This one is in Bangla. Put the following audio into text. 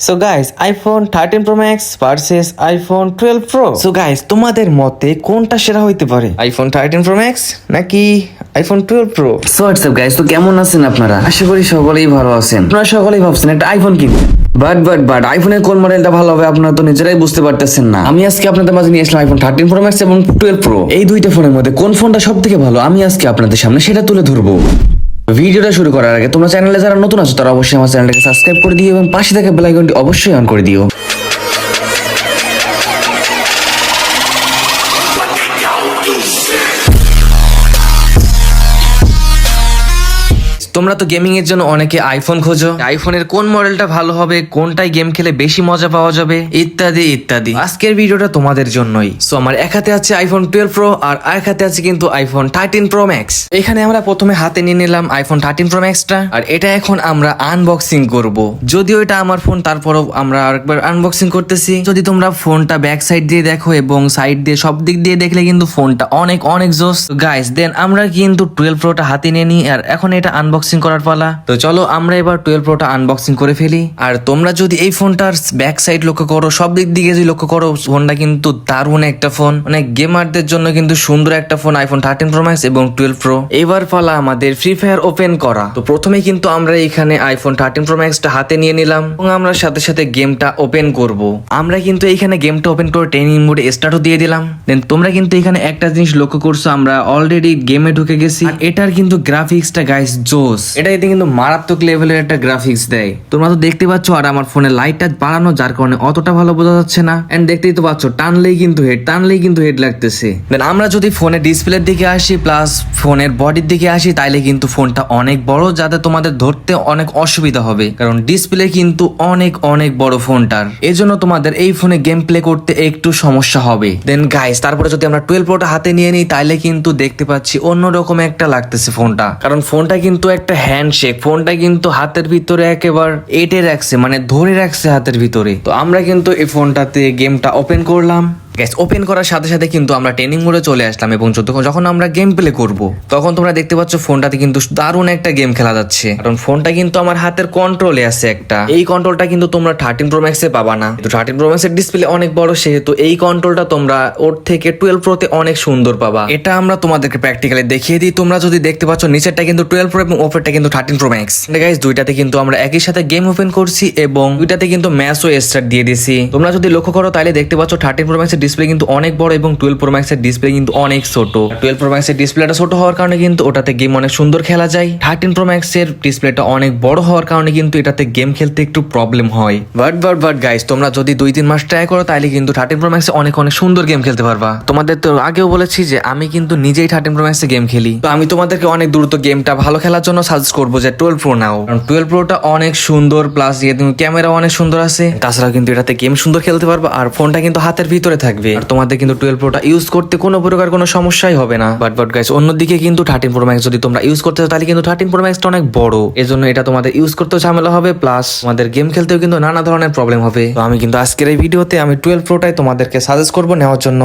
So guys iPhone thirteen pro max versus iPhone twelve pro so guys তোমাদের মতে কোনটা সেরা হইতে পারে? আইফোন থার্টিন প্রো ম্যাক্স নাকি iPhone twelve pro so WhatsApp guys তো কেমন আছেন আপনারা? আশা করি সকলেই ভালো আছেন। আপনারা সকলেই ভাবছেন একটা আইফোন কিনবেন বাট বাট বাট আইফোনের কোন মডেলটা ভালো হবে আপনারা তো নিজেরাই বুঝতে পারতেছেন না। আমি আজকে আপনাদের মাঝে নিয়ে আসলাম আইফোন থার্টিন প্রো ম্যাক্স এবং টুয়েলভ প্রো এই দুইটা ফোনের মধ্যে কোন ফোনটা সব থেকে ভালো? আমি আজকে আপনাদের সামনে সেটা তুলে ধরবো। ভিডিওটা শুরু করার আগে তোমরা চ্যানেলে যারা নতুন আছো, তারা অবশ্যই আমার চ্যানেলটাকে সাবস্ক্রাইব করে দিও এবং পাশে থাকা বেলাইকনটি অবশ্যই অন করে দিও। তোমরা তো গেমিং এর জন্য অনেকে আইফোন খোঁজো। আইফোনের কোন মডেলটা ভালো হবে কোনটাই গেম খেলে বেশি মজা পাওয়া যাবে ইত্যাদি ইত্যাদি। আজকের ভিডিওটা তোমাদের জন্যই। সো আমার এক হাতে আছে আইফোন টুয়েলভ প্রো আর আরেক হাতে আছে কিন্তু আইফোন থার্টিন প্রো ম্যাক্স এখানে আমরা প্রথমে হাতে নিয়ে নিলাম আইফোন থার্টিন প্রো ম্যাক্সটা আর এটা এখন আমরা আনবক্সিং করব। যদিও এটা আমার ফোন তারপরও আমরা আরেকবার আনবক্সিং করতেছি। যদি তোমরা ফোনটা ব্যাক সাইড দিয়ে দেখো এবং সাইড দিয়ে সব দিক দিয়ে দেখলে কিন্তু ফোনটা অনেক অনেক জোস। গাইস দেন আমরা কিন্তু টুয়েলভ প্রোটা হাতে নিয়ে নিই। আর এখন এটা আনবক্সিং করার পালা। তো চলো আমরা এবার টুয়েলভ প্রোটা আনবক্সিং করে ফেলি। আর তোমরা যদি এই ফোনটার ব্যাক সাইড লক্ষ্য করো, সব দিক দিকে যদি লক্ষ্য করো, ফোনটা কিন্তু দারুণ একটা ফোন মানে গেমারদের জন্য কিন্তু সুন্দর একটা phone iPhone thirteen pro max এবং টুয়েলভ প্রো এবার পালা আমাদের ফ্রি ফায়ার ওপেন করা। তো প্রথমে কিন্তু আমরা এখানে আইফোন থার্টিন প্রো ম্যাক্সটা হাতে নিয়ে নিলাম এবং আমরা সাথে সাথে গেমটা ওপেন করব। আমরা কিন্তু এখানে গেমটা ওপেন করে ট্রেনিং মোডে স্টার্টও দিয়ে দিলাম। দেন তোমরা কিন্তু এখানে একটা জিনিস লক্ষ্য করছ, আমরা অলরেডি গেমে ঢুকে গেছি। এটার কিন্তু গ্রাফিক্সটা গাইস জোস এটা এতে কিন্তু মারাত্মক লেভেলের একটা গ্রাফিক্স দেয়। তোমরা তো দেখতে পাচ্ছ, আর আমার ফোনে লাইটটা বাড়ানো, যার কারণে অতটা ভালো বোঝা যাচ্ছে না। এন্ড দেখতেই তো পাচ্ছ, টানলেই কিন্তু হেড টানলেই কিন্তু হেড লাগতেছে। দেন আমরা যদি ফোনের ডিসপ্লের দিকে আসি প্লাস ফোনের বডির দিকে আসি, তাইলে কিন্তু ফোনটা অনেক বড়, যাতে তোমাদের ধরতে অনেক অসুবিধা হবে। কারণ ডিসপ্লে কিন্তু অনেক অনেক বড় ফোনটার এজন্য তোমাদের এই ফোনে গেম প্লে করতে একটু সমস্যা হবে। দেন গাইস তারপরে যদি আমরা টুয়েলভ প্রোটা হাতে নিয়ে নিই, তাইলে কিন্তু দেখতে পাচ্ছি অন্যরকম একটা লাগতেছে ফোনটা কারণ ফোনটা কিন্তু একটা হ্যান্ডশেক ফোনটা কিন্তু হাতের ভিতরে একেবারে এটে রাখছে মানে ধরে রাখছে হাতের ভিতরে। তো আমরা কিন্তু এই ফোনটাতে গেমটা ওপেন করলাম। গ্যাস ওপেন করার সাথে সাথে কিন্তু আমরা ট্রেনিং মোডে চলে আসলাম এবং যখন আমরা গেম প্লে করব, তখন তোমরা দেখতে পাচ্ছ ফোনটাতে কিন্তু দারুণ একটা গেম খেলা যাচ্ছে। কারণ ফোনটা কিন্তু আমার হাতের কন্ট্রোলে আছে একটা। এই কন্ট্রোলটা কিন্তু তোমরা থার্টিন প্রো ম্যাক্সে পাবা না। তো থার্টিন প্রো ম্যাক্সের ডিসপ্লে অনেক বড়, সেহেতু এই কন্ট্রোলটা তোমরা ওর থেকে টুয়েলভ প্রোতে অনেক সুন্দর পাবা। এটা আমরা তোমাদেরকে প্র্যাকটিক্যালি দেখিয়ে দিই। তোমরা যদি দেখতে পাচ্ছ, নিচেরটা কিন্তু টুয়েলভ প্রো এবং ওপরটা কিন্তু থার্টিন প্রো ম্যাক্স গাইস দুইটাতে কিন্তু আমরা একই সাথে গেম ওপেন করছি এবং দুইটাতে কিন্তু ম্যাচও স্টার্ট দিয়ে দিছি। তোমরা যদি লক্ষ্য করো, তাহলে দেখতে পাচ্ছ থার্টিন প্রো ম্যাক্সের ডিসপ্লে কিন্তু অনেক বড় এবং টুয়েলভ প্রো ম্যাক্সের ডিসপ্লে কিন্তু অনেক ছোট। টুয়েলভ প্রো ম্যাক্সের ডিসপ্লেটা ছোট হওয়ার কারণে কিন্তু ওটাতে গেম অনেক সুন্দর খেলা যায়। থার্টিন প্রো ম্যাক্সের ডিসপ্লেটা অনেক বড় হওয়ার কারণে কিন্তু এটাতে গেম খেলতে একটু প্রবলেম হয়। বাট বাট বাট গাইস তোমরা যদি দুই, তিন মাস ট্রাই করো তাহলে কিন্তু থার্টিন প্রো ম্যাক্সে অনেক অনেক সুন্দর গেম খেলতে পারবা। তোমাদের তো আগেও বলেছি যে আমি কিন্তু নিজেই থার্টিন প্রো ম্যাক্সে গেম খেলি। তো আমি তোমাদেরকে অনেক দ্রুত গেমটা ভালো খেলার জন্য সাজেস্ট করব যে টুয়েলভ প্রো নাও। কারণ টুয়েলভ প্রোটা অনেক সুন্দর প্লাস ক্যামেরা অনেক সুন্দর আছে তাছাড়া কিন্তু এটাতে গেম সুন্দর খেলতে পারবা, আর ফোনটা কিন্তু হাতের ভিতরে থাকবে। আর তোমাদের কিন্তু টুয়েলভ প্রোটা ইউজ করতে কোনো প্রকার কোনো সমস্যাই হবে না। বাট বাট গাইস অন্যদিকে কিন্তু থার্টিন প্রো ম্যাক্স যদি তোমরা ইউজ করতে তাহলে কিন্তু থার্টিন প্রো ম্যাক্সটা অনেক বড়। এই জন্য এটা তোমাদের ইউজ করতেও ঝামেলা হবে প্লাস তোমাদের গেম খেলতেও কিন্তু নানা ধরনের প্রবলেম হবে। তো আমি কিন্তু আজকের এই ভিডিওতে আমি টুয়েলভ প্রোটাই তোমাদেরকে সাজেস্ট করব নেওয়ার জন্য।